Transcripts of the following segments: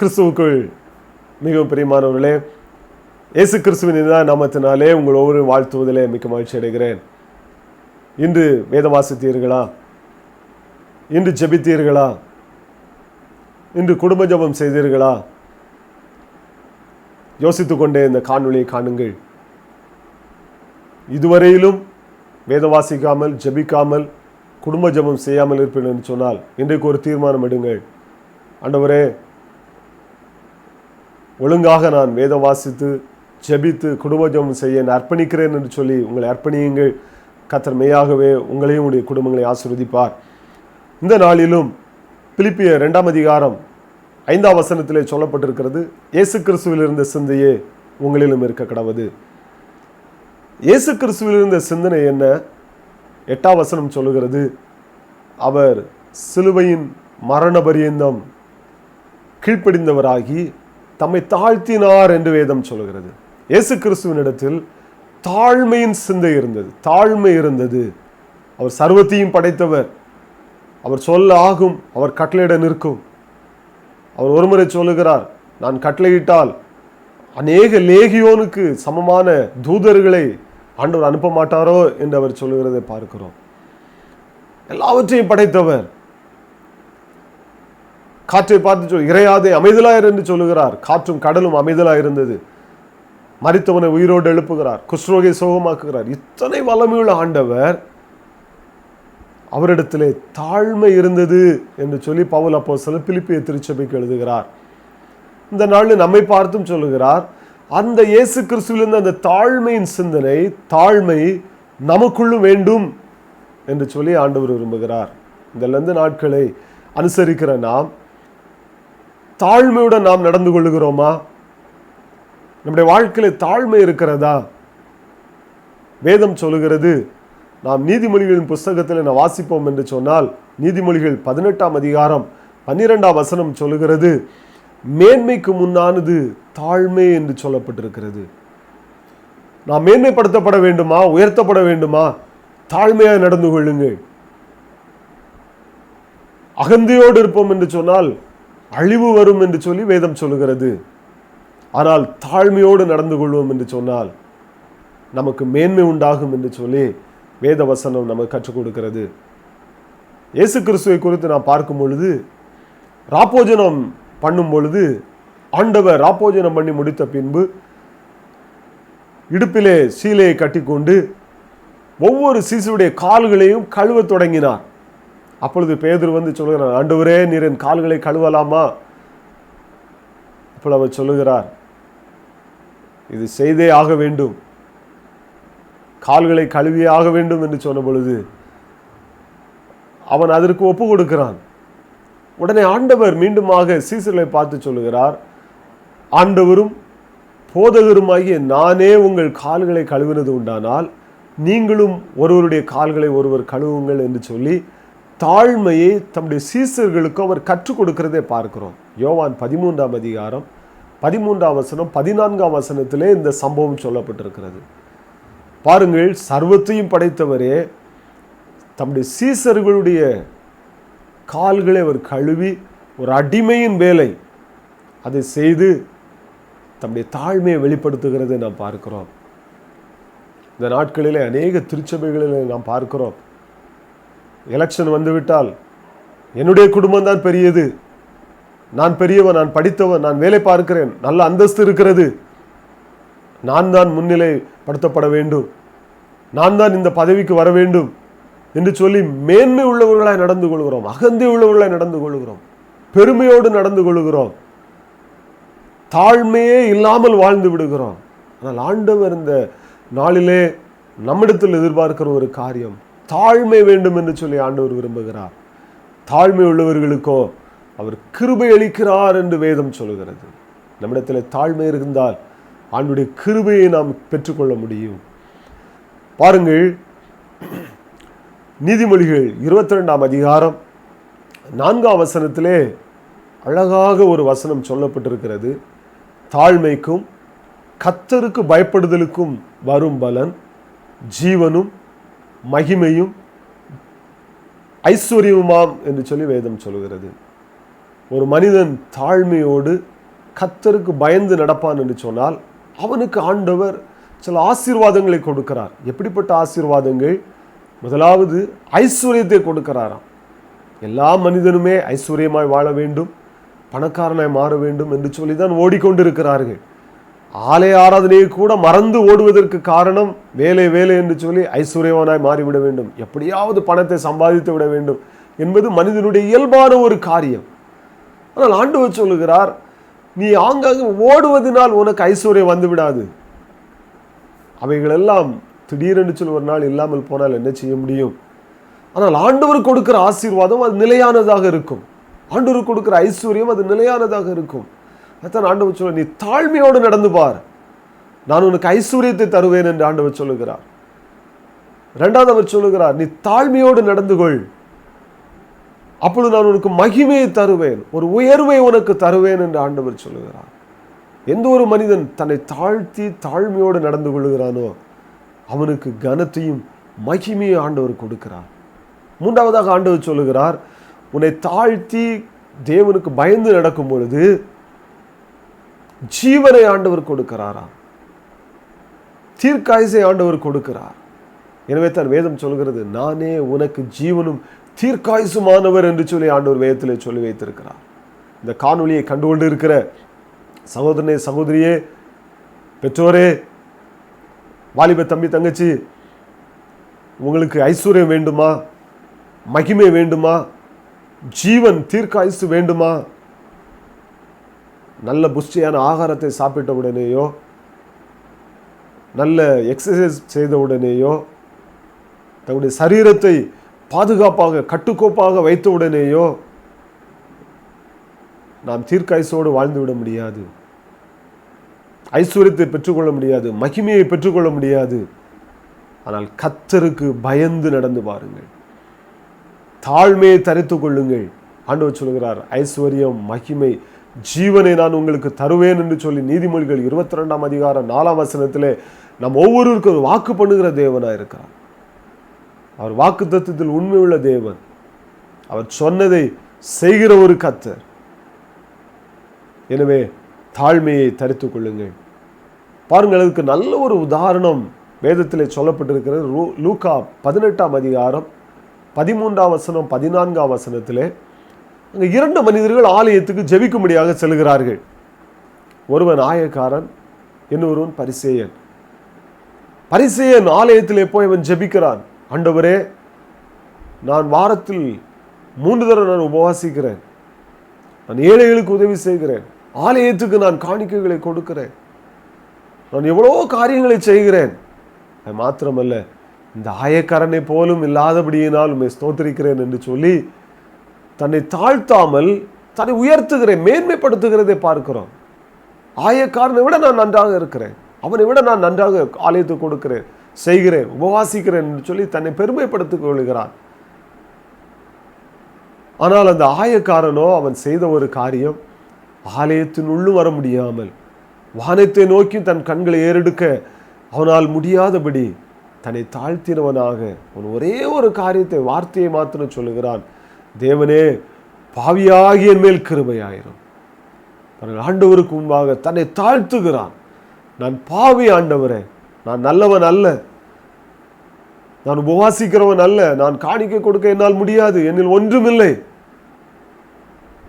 கிறிஸ்துவுக்குள் மிகவும் பிரியமானவர்களே இயேசு கிறிஸ்துவின் தான் நாமத்தினாலே உங்கள் ஒவ்வொரு வாழ்த்துவதிலே மிக்க மகிழ்ச்சி அடைகிறேன். இன்று வேத வாசித்தீர்களா? இன்று ஜெபித்தீர்களா? இன்று குடும்ப ஜெபம் செய்தீர்களா? யோசித்து கொண்டே இந்த காணொளியை காணுங்கள். இதுவரையிலும் வேத வாசிக்காமல் ஜெபிக்காமல் குடும்ப ஜெபம் செய்யாமல் இருப்பேன் என்று சொன்னால் இன்றைக்கு ஒரு தீர்மானம் எடுங்கள். ஆண்டவரே ஒழுங்காக நான் வேத வாசித்து ஜெபித்து குடும்பஜம் செய்ய நான் அர்ப்பணிக்கிறேன் என்று சொல்லி உங்களை அர்ப்பணியுங்கள். கத்தர் மெய்யாகவே உங்களையும் உடைய குடும்பங்களை ஆசிர்வதிப்பார். இந்த நாளிலும் பிலிப்பிய ரெண்டாம் அதிகாரம் ஐந்தாம் வசனத்திலே சொல்லப்பட்டிருக்கிறது இயேசு கிறிஸ்துவில் இருந்த சிந்தையே உங்களிலும் இருக்க கடவுது. இயேசு கிறிஸ்துவில் இருந்த சிந்தனை என்ன? எட்டாம் வசனம் சொல்லுகிறது அவர் சிலுவையின் மரண பரியந்தம் கீழ்ப்படிந்தவராகி தம்மை தாழ்த்தினார் என்று வேதம் சொல்கிறது. இயேசு கிறிஸ்துவனிடத்தில் தாழ்மையின் சிந்தை இருந்தது. தாழ்மை இருந்தது. அவர் சர்வத்தையும் படைத்தவர். அவர் சொல்ல ஆகும். அவர் கட்டளையிட நிற்கும். அவர் ஒருமுறை சொல்லுகிறார் நான் கட்டளையிட்டால் அநேக லேகியோனுக்கு சமமான தூதர்களை ஆண்டவர் அனுப்ப மாட்டாரோ? என்று அவர் சொல்லுகிறதை பார்க்கிறோம். எல்லாவற்றையும் படைத்தவர். காற்றை பார்த்து சொல் இறையாதே அமைதலாயர் என்று சொல்லுகிறார். காற்றும் கடலும் அமைதலாயிருந்தது மறித்தவனை உயிரோடு எழுப்புகிறார். குஸ்ரோகை சோகமாக்குகிறார். இத்தனை வல்லமையுள்ள ஆண்டவர் அவரிடத்திலே தாழ்மை இருந்தது என்று சொல்லி பவுல் அப்போ சில பிலிப்பிய திருச்சபைக்கு எழுதுகிறார். இந்த நாளில் நம்மை பார்த்தும் சொல்லுகிறார் அந்த இயேசு கிறிஸ்துவிலிருந்து அந்த தாழ்மையின் சிந்தனை தாழ்மை நமக்குள்ளும் வேண்டும் என்று சொல்லி ஆண்டவர் விரும்புகிறார். இந்த நாட்களை அனுசரிக்கிற நாம் தாழ்மையுடன் நாம் நடந்து கொள்கிறோமா நம்முடைய வாழ்க்கையில் தாழ்மை இருக்கிறதா? வேதம் சொல்லுகிறது நாம் நீதிமொழிகளின் புஸ்தகத்தில் நான் வாசிப்போம் என்று சொன்னால் நீதிமொழிகள் பதினெட்டாம் அதிகாரம் பன்னிரெண்டாம் வசனம் சொல்லுகிறது மேன்மைக்கு முன்னானது தாழ்மை என்று சொல்லப்பட்டிருக்கிறது. நாம் மேன்மைப்படுத்தப்பட வேண்டுமா? உயர்த்தப்பட வேண்டுமா? தாழ்மையாக நடந்து கொள்ளுங்கள். அகந்தையோடு இருப்போம் என்று சொன்னால் அழிவு வரும் என்று சொல்லி வேதம் சொல்லுகிறது. ஆனால் தாழ்மையோடு நடந்து கொள்வோம் என்று சொன்னால் நமக்கு மேன்மை உண்டாகும் என்று சொல்லி வேத வசனம் நமக்கு கற்றுக் கொடுக்கிறது. இயேசு கிறிஸ்துவை குறித்து நான் பார்க்கும் பொழுது ராப்போஜனம் பண்ணும் பொழுது ஆண்டவர் ராப்போஜனம் பண்ணி முடித்த பின்பு இடுப்பிலே சீலையை கட்டிக்கொண்டு ஒவ்வொரு சிசுவுடைய கால்களையும் கழுவ தொடங்கினார். அப்பொழுது பேதர் வந்து சொல்லுகிறார் ஆண்டவரே நீர் என் கால்களை கழுவலாமா? அப்பொழுது அவர் சொல்லுகிறார் இது செய்தே ஆக வேண்டும். கால்களை கழுவியே ஆக வேண்டும் என்று சொன்ன பொழுது அவன் அதற்கு ஒப்பு கொடுக்கிறான். உடனே ஆண்டவர் மீண்டுமாக சீசர்களை பார்த்து சொல்லுகிறார் ஆண்டவரும் போதகருமாகிய நானே உங்கள் கால்களை கழுவினது உண்டானால் நீங்களும் ஒருவருடைய கால்களை ஒருவர் கழுவுங்கள் என்று சொல்லி தாழ்மையை தம்முடைய சீசர்களுக்கு அவர் கற்றுக் கொடுக்கிறதே பார்க்கிறோம். யோவான் பதிமூன்றாம் அதிகாரம் பதிமூன்றாம் வசனம் பதினான்காம் வசனத்திலே இந்த சம்பவம் சொல்லப்பட்டிருக்கிறது. பாருங்கள் சர்வத்தையும் படைத்தவரே தம்முடைய சீசர்களுடைய கால்களை அவர் கழுவி ஒரு அடிமையின் வேலை அதை செய்து தம்முடைய தாழ்மையை வெளிப்படுத்துகிறதை நாம் பார்க்கிறோம். இந்த நாட்களிலே அநேக திருச்சபைகளில் நாம் பார்க்கிறோம். எலெக்ஷன் வந்துவிட்டால் என்னுடைய குடும்பம் தான் பெரியது. நான் பெரியவன் நான் படித்தவன் நான் வேலை பார்க்கிறேன் நல்ல அந்தஸ்து இருக்கிறது. நான் தான் முன்னிலைப்படுத்தப்பட வேண்டும். நான் தான் இந்த பதவிக்கு வர வேண்டும் என்று சொல்லி மேன்மை உள்ளவர்களாய் நடந்து கொள்கிறோம் அகந்தி உள்ளவர்களாய் நடந்து கொள்கிறோம் பெருமையோடு நடந்து கொள்கிறோம். தாழ்மையே இல்லாமல் வாழ்ந்து விடுகிறோம். ஆனால் ஆண்டவர் இந்த நாளிலே நம்மிடத்தில் எதிர்பார்க்கிற ஒரு காரியம் தாழ்மை வேண்டும் என்று சொல்லி ஆண்டவர் விரும்புகிறார். தாழ்மை உள்ளவர்களுக்கோ அவர் கிருபை அளிக்கிறார் என்று வேதம் சொல்கிறது. நம்மிடத்தில் தாழ்மை இருந்தால் ஆண்டுடைய கிருபையை நாம் பெற்றுக்கொள்ள முடியும். பாருங்கள் நீதிமொழிகள் இருபத்தி ரெண்டாம் அதிகாரம் நான்காம் வசனத்திலே அழகாக ஒரு வசனம் சொல்லப்பட்டிருக்கிறது. தாழ்மைக்கும் கத்தருக்கு பயப்படுதலுக்கும் வரும் பலன் ஜீவனும் மகிமையும் ஐஸ்வர்யமாம் என்று சொல்லி வேதம் சொல்கிறது. ஒரு மனிதன் தாழ்மையோடு கத்தருக்கு பயந்து நடப்பான் என்று சொன்னால் அவனுக்கு ஆண்டவர் சில ஆசீர்வாதங்களை கொடுக்கிறார். எப்படிப்பட்ட ஆசீர்வாதங்கள்? முதலாவது ஐஸ்வர்யத்தை கொடுக்கிறாராம். எல்லா மனிதனுமே ஐஸ்வர்யமாய் வாழ வேண்டும் பணக்காரனாய் மாற வேண்டும் என்று சொல்லி தான் ஓடிக்கொண்டிருக்கிறார்கள். ஆலய ஆராதனையை கூட மறந்து ஓடுவதற்கு காரணம் வேலை வேலை என்று சொல்லி ஐஸ்வர்யவானாய் மாறிவிட வேண்டும். எப்படியாவது பணத்தை சம்பாதித்து விட வேண்டும் என்பது மனிதனுடைய இயல்பான ஒரு காரியம். ஆனால் ஆண்டவர் சொல்லுகிறார் நீ ஆங்காங்கு ஓடுவதனால் உனக்கு ஐஸ்வர்யம் வந்து விடாது. அவைகளெல்லாம் திடீரென்று சொல்லி ஒரு நாள் இல்லாமல் போனால் என்ன செய்ய முடியும்? ஆனால் ஆண்டவர் கொடுக்கிற ஆசீர்வாதம் அது நிலையானதாக இருக்கும். ஆண்டவர் கொடுக்கிற ஐஸ்வர்யம் அது நிலையானதாக இருக்கும். அதான் ஆண்டவர் சொல்ல நீ தாழ்மையோடு நடந்து பார். நான் உனக்கு ஐஸ்வர்யத்தை தருவேன் என்று ஆண்டவர் சொல்லுகிறார். இரண்டாவது அவர் சொல்லுகிறார் நீ தாழ்மையோடு நடந்து கொள். அப்பொழுது நான் உனக்கு மகிமையை தருவேன். ஒரு உயர்வை உனக்கு தருவேன் என்று ஆண்டவர் சொல்லுகிறார். எந்த ஒரு மனிதன் தன்னை தாழ்த்தி தாழ்மையோடு நடந்து கொள்கிறானோ அவனுக்கு கனத்தையும் மகிமையும் ஆண்டவர் கொடுக்கிறார். மூன்றாவதாக ஆண்டவர் சொல்லுகிறார் உன்னை தாழ்த்தி தேவனுக்கு பயந்து நடக்கும் பொழுது ஜீவனை ஆண்டவர் கொடுக்கிறாராம். தீர்க்காயசை ஆண்டவர் கொடுக்கிறார். எனவே தான் வேதம் சொல்கிறது நானே உனக்கு ஜீவனும் தீர்க்காயுசுமானவர் என்று சொல்லி ஆண்டவர் வேதத்திலே சொல்லி வைத்திருக்கிறார். இந்த காணொளியை கண்டுகொண்டு இருக்கிற சகோதரனே சகோதரியே பெற்றோரே வாலிப தம்பி தங்கச்சி உங்களுக்கு ஐஸ்வர்யம் வேண்டுமா? மகிமை வேண்டுமா? ஜீவன் தீர்க்காயுசு வேண்டுமா? நல்ல புஷ்டியான ஆகாரத்தை சாப்பிட்ட உடனேயோ நல்ல எக்ஸசைஸ் செய்த உடனேயோ தன்னுடைய சரீரத்தை பாதுகாப்பாக கட்டுக்கோப்பாக வைத்த உடனேயோ நாம் தீர்க்காயசோடு வாழ்ந்து விட முடியாது. ஐஸ்வர்யத்தை பெற்றுக்கொள்ள முடியாது. மகிமையை பெற்றுக்கொள்ள முடியாது. ஆனால் கத்தருக்கு பயந்து நடந்து பாருங்கள் தாழ்மையை தரித்து கொள்ளுங்கள். ஆண்டவர் சொல்கிறார் ஐஸ்வர்யம் மகிமை ஜீவனை நான் உங்களுக்கு தருவேன் என்று சொல்லி நீதிமொழிகள் இருபத்தி ரெண்டாம் அதிகாரம் நாலாம் வசனத்திலே நம் ஒவ்வொருவருக்கும் வாக்கு பண்ணுகிற தேவனாக இருக்கிறார். அவர் வாக்கு தத்துவத்தில் உண்மை உள்ள தேவன். அவர் சொன்னதை செய்கிற ஒரு கத்தர். எனவே தாழ்மையை தரித்து கொள்ளுங்கள். பாருங்கள் அதுக்கு நல்ல ஒரு உதாரணம் வேதத்திலே சொல்லப்பட்டிருக்கிறது. லூகா பதினெட்டாம் அதிகாரம் பதிமூன்றாம் வசனம் பதினான்காம் வசனத்திலே அங்கே இரண்டு மனிதர்கள் ஆலயத்துக்கு ஜெபிக்கும்படியாக செல்கிறார்கள். ஒருவன் ஆயக்காரன் இன்னொருவன் பரிசேயன். பரிசேயன் ஆலயத்திலே போய் அவன் ஜெபிக்கிறான். ஆண்டவரே நான் வாரத்தில் மூன்று தடவை நான் உபவாசிக்கிறேன். நான் ஏழைகளுக்கு உதவி செய்கிறேன். ஆலயத்துக்கு நான் காணிக்கைகளை கொடுக்கிறேன். நான் எவ்வளோ காரியங்களை செய்கிறேன். அது மாத்திரமல்ல இந்த ஆயக்காரனை போலும் இல்லாதபடியினால் உண்மை ஸ்தோத்திரிக்கிறேன் என்று சொல்லி தன்னை தாழ்த்தாமல் தன்னை உயர்த்துகிறேன் மேன்மைப்படுத்துகிறதை பார்க்கிறோம். ஆயக்காரனை விட நான் நன்றாக இருக்கிறேன். அவனை விட நான் நன்றாக ஆலயத்துக்கு கொடுக்கிறேன் செய்கிறேன் உபவாசிக்கிறேன் என்று சொல்லி தன்னை பெருமைப்படுத்திக் கொள்கிறான். ஆனால் அந்த ஆயக்காரனோ அவன் செய்த ஒரு காரியம் ஆலயத்தின் உள்ளும் வர முடியாமல் வானத்தை நோக்கி தன் கண்களை ஏறெடுக்க அவனால் முடியாதபடி தன்னை தாழ்த்தினவனாக அவன் ஒரே ஒரு காரியத்தை வார்த்தையை மாத்திரம் சொல்லுகிறான். தேவனே பாவியாகிய மேல் கிருபையாயிரும். பாருங்கள், ஆண்டவருக்கு முன்பாக தன்னை தாழ்த்துகிறான். நான் பாவி ஆண்டவரே நான் நல்லவன் அல்ல. நான் உபவாசிக்கிறவன் அல்ல. நான் காணிக்க கொடுக்க என்னால் முடியாது. என்னில் ஒன்றுமில்லை.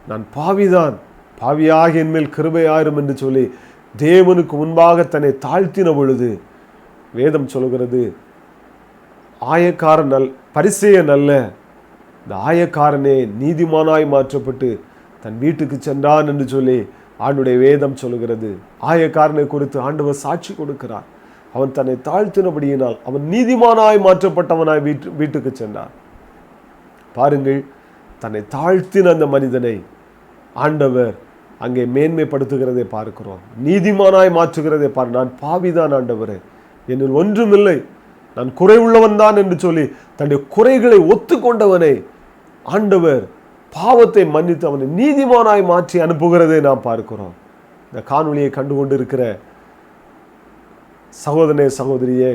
நான் பாவிதான். பாவியாக என் மேல் கிருபையாயிரும் என்று சொல்லி தேவனுக்கு முன்பாக தன்னை தாழ்த்தின பொழுது வேதம் சொல்கிறது ஆயக்காரன் நல் பரிசேயன் அல்ல. இந்த ஆயக்காரனே நீதிமானாய் மாற்றப்பட்டு தன் வீட்டுக்கு சென்றான் என்று சொல்லி ஆண்டுடைய வேதம் சொல்லுகிறது. ஆயக்காரனை குறித்து ஆண்டவர் சாட்சி கொடுக்கிறார். அவன் தன்னை தாழ்த்தினபடியினால் அவன் நீதிமானாய் மாற்றப்பட்டவனாய் வீட்டு வீட்டுக்கு சென்றான். பாருங்கள் தன்னை தாழ்த்தின அந்த மனிதனை ஆண்டவர் அங்கே மேன்மைப்படுத்துகிறதை பார்க்கிறோம். நீதிமானாய் மாற்றுகிறதை பார் நான் பாவிதான் ஆண்டவர் என்னில் ஒன்றுமில்லை. நான் குறைவுள்ளவன் தான் என்று சொல்லி தன்னுடைய குறைகளை ஒத்துக்கொண்டவனை ஆண்டவர் பாவத்தை மன்னித்து அவனை நீதிமானாய் மாற்றி அனுப்புகிறதை நாம் பார்க்கிறோம். இந்த காணொளியை கண்டு கொண்டிருக்கிற சகோதரனே சகோதரியே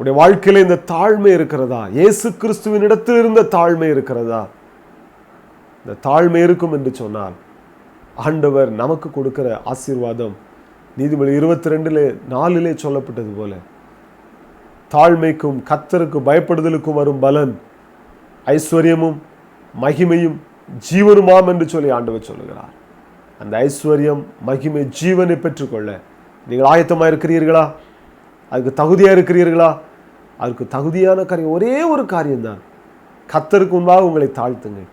உடைய வாழ்க்கையில இந்த தாழ்மை இருக்கிறதா? இயேசு கிறிஸ்துவின் இடத்தில் இருந்த தாழ்மை இருக்கிறதா? இந்த தாழ்மை இருக்கும் என்று சொன்னால் ஆண்டவர் நமக்கு கொடுக்கிற ஆசீர்வாதம் நீதிபதி இருபத்தி ரெண்டுல நாலிலே சொல்லப்பட்டது போல தாழ்மைக்கும் கத்தருக்கு பயப்படுதலுக்கும் வரும் பலன் ஐஸ்வர்யமும் மகிமையும் ஜீவனுமாம் என்று சொல்லி ஆண்டவர் சொல்லுகிறார். அந்த ஐஸ்வர்யம் மகிமை ஜீவனை பெற்றுக்கொள்ள நீங்கள் ஆயத்தமாக இருக்கிறீர்களா? அதுக்கு தகுதியாக இருக்கிறீர்களா? அதுக்கு தகுதியான காரியம் ஒரே ஒரு காரியம்தான். கத்தருக்கு முன்பாக உங்களை தாழ்த்துங்கள்.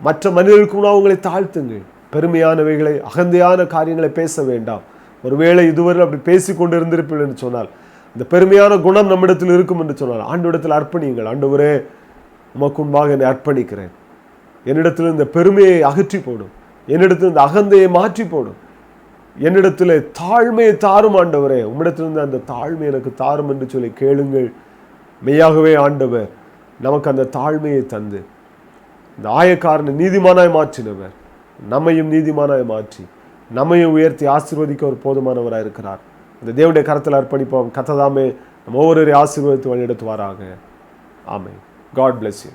மற்ற மனிதர்களுக்கு முன்பாக உங்களை தாழ்த்துங்கள். பெருமையானவைகளை அகந்தையான காரியங்களை பேச வேண்டாம். ஒருவேளை இதுவரை அப்படி பேசி கொண்டு இருந்திருப்பீர்கள் என்று சொன்னால் இந்த பெருமையான குணம் நம்மிடத்தில் இருக்கும் என்று சொன்னால் ஆண்டவரிடத்தில் அர்ப்பணியுங்கள். ஆண்டு ஒரே உமக்கு முன்பாக என்னை அர்ப்பணிக்கிறேன். என்னிடத்தில் இந்த பெருமையை அகற்றி போடும். என்னிடத்தில் இந்த அகந்தையை மாற்றி போடும். என்னிடத்தில் தாழ்மையை தாரும் ஆண்டவரே. உம்மிடத்திலிருந்து அந்த தாழ்மை எனக்கு தாரும் என்று சொல்லி கேளுங்கள். மெய்யாகவே ஆண்டவர் நமக்கு அந்த தாழ்மையை தந்து இந்த ஆயக்காரனை நீதிமானாய் மாற்றினவர். நம்மையும் நீதிமானாய் மாற்றி நம்மையும் உயர்த்தி ஆசீர்வதிக்க ஒரு போதுமானவராக இருக்கிறார். இந்த தேவனுடைய கரத்தில் அர்ப்பணிப்போம். கத்ததாமே நம்ம ஒவ்வொருவரையும் ஆசீர்வதித்து வழிநடத்துவாராக. ஆமை காட் பிளஸ் யூ